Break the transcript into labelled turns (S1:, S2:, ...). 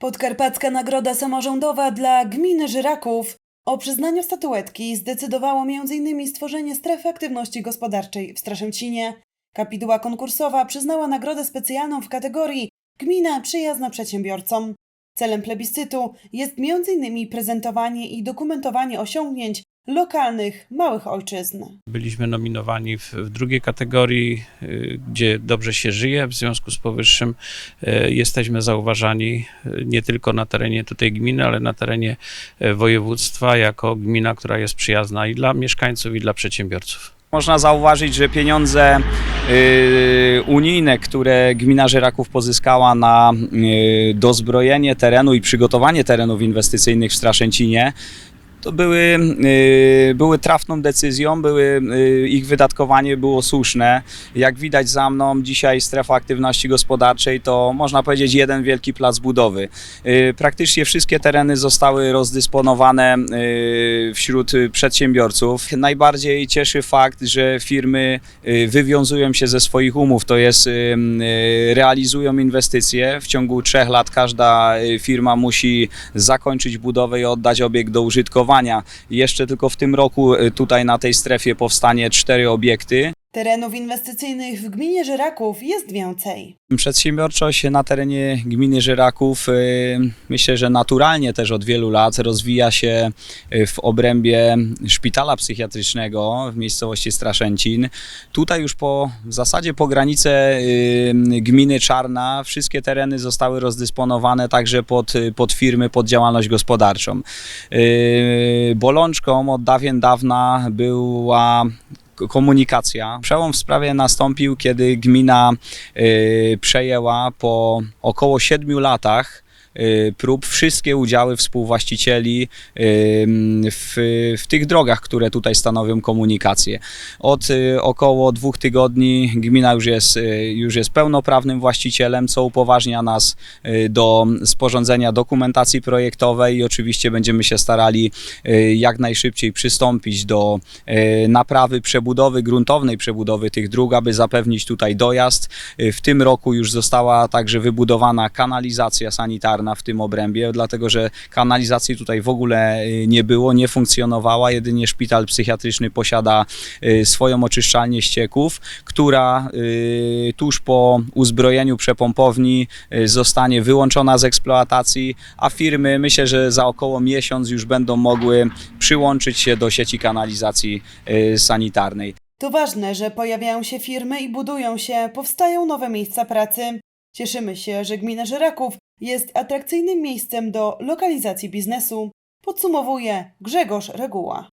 S1: Podkarpacka Nagroda Samorządowa dla Gminy Żyraków. O przyznaniu statuetki zdecydowało m.in. stworzenie strefy aktywności gospodarczej w Straszęcinie. Kapituła konkursowa przyznała nagrodę specjalną w kategorii Gmina przyjazna przedsiębiorcom. Celem plebiscytu jest m.in. prezentowanie i dokumentowanie osiągnięć lokalnych małych ojczyzn.
S2: Byliśmy nominowani w, w drugiej kategorii, y, gdzie dobrze się żyje. W związku z powyższym y, jesteśmy zauważani y, nie tylko na terenie tutaj gminy, ale na terenie y, województwa jako gmina, która jest przyjazna i dla mieszkańców, i dla przedsiębiorców.
S3: Można zauważyć, że pieniądze y, unijne, które gmina Żyraków pozyskała na y, dozbrojenie terenu i przygotowanie terenów inwestycyjnych w Straszęcinie, to były, y, były trafną decyzją, były, y, ich wydatkowanie było słuszne. Jak widać za mną, dzisiaj strefa aktywności gospodarczej to można powiedzieć jeden wielki plac budowy. Y, Praktycznie wszystkie tereny zostały rozdysponowane wśród przedsiębiorców. Najbardziej cieszy fakt, że firmy wywiązują się ze swoich umów, to jest realizują inwestycje. W ciągu trzech lat każda firma musi zakończyć budowę i oddać obiekt do użytkowania. Jeszcze tylko w tym roku y, tutaj na tej strefie powstanie cztery obiekty.
S1: Terenów inwestycyjnych w gminie Żyraków jest więcej.
S3: Przedsiębiorczość na terenie gminy Żyraków y, myślę, że naturalnie też od wielu lat rozwija się y, w obrębie szpitala psychiatrycznego w miejscowości Straszęcin. Tutaj już po w zasadzie po granicę y, gminy Czarna wszystkie tereny zostały rozdysponowane także pod, pod firmy, pod działalność gospodarczą. Bolączką od dawien dawna była komunikacja. Przełom w sprawie nastąpił, kiedy gmina y, przejęła po około 7 latach prób wszystkie udziały współwłaścicieli y, w, w tych drogach, które tutaj stanowią komunikację. Od y, około dwóch tygodni gmina już jest, y, już jest pełnoprawnym właścicielem, co upoważnia nas y, do sporządzenia dokumentacji projektowej i oczywiście będziemy się starali y, jak najszybciej przystąpić do y, naprawy, przebudowy, gruntownej przebudowy tych dróg, aby zapewnić tutaj dojazd. Y, W tym roku już została także wybudowana kanalizacja sanitarna w tym obrębie, dlatego że kanalizacji tutaj w ogóle y, nie było, nie funkcjonowała. Jedynie szpital psychiatryczny posiada y, swoją oczyszczalnię ścieków, która y, tuż po uzbrojeniu przepompowni zostanie wyłączona z eksploatacji, a firmy myślę, że za około miesiąc już będą mogły przyłączyć się do sieci kanalizacji sanitarnej.
S1: To ważne, że pojawiają się firmy i budują się, powstają nowe miejsca pracy. Cieszymy się, że gmina Żyraków jest atrakcyjnym miejscem do lokalizacji biznesu, podsumowuje Grzegorz Reguła.